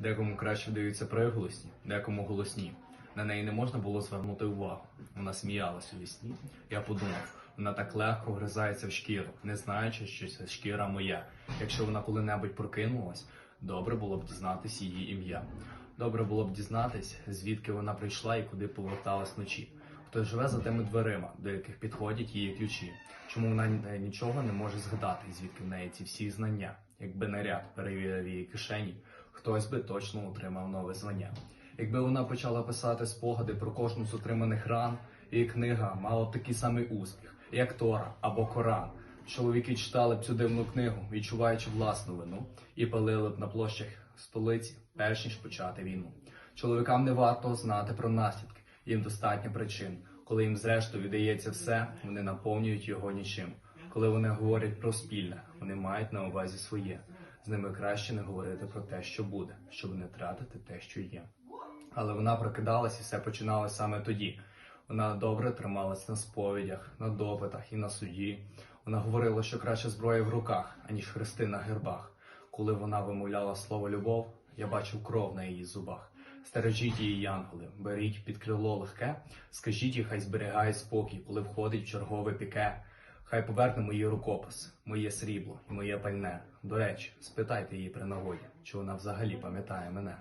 Декому краще вдаються приголосні, декому голосні. На неї не можна було звернути увагу. Вона сміялась у вісні. Я подумав, вона так легко вгризається в шкіру, не знаючи, що ця шкіра моя. Якщо вона коли-небудь прокинулась, добре було б дізнатись її ім'я. Добре було б дізнатись, звідки вона прийшла і куди поверталась вночі. Хто живе за тими дверима, до яких підходять її ключі. Чому вона нічого не може згадати, звідки в неї ці всі знання? Якби наряд перевірив її кишені, хтось би точно отримав нове звання. Якби вона почала писати спогади про кожну з отриманих ран, її книга мала б такий самий успіх, як Тора або Коран. Чоловіки читали б цю дивну книгу, відчуваючи власну вину, і палили б на площах столиці, перш ніж почати війну. Чоловікам не варто знати про наслідки, їм достатньо причин. Коли їм зрештою віддається все, вони наповнюють його нічим. Коли вони говорять про спільне, вони мають на увазі своє. З ними краще не говорити про те, що буде, щоб не тратити те, що є. Але вона прокидалась і все починалось саме тоді. Вона добре трималась на сповідях, на допитах і на суді. Вона говорила, що краще зброя в руках, аніж хрести на гербах. Коли вона вимовляла слово любов, я бачив кров на її зубах. Стережіть її, янголи, беріть під крило легке, скажіть їй, хай зберігає спокій, коли входить в чергове піке. Хай поверне мої рукопис, моє срібло і моє пальне. До речі, спитайте її при нагоді, чи вона взагалі пам'ятає мене.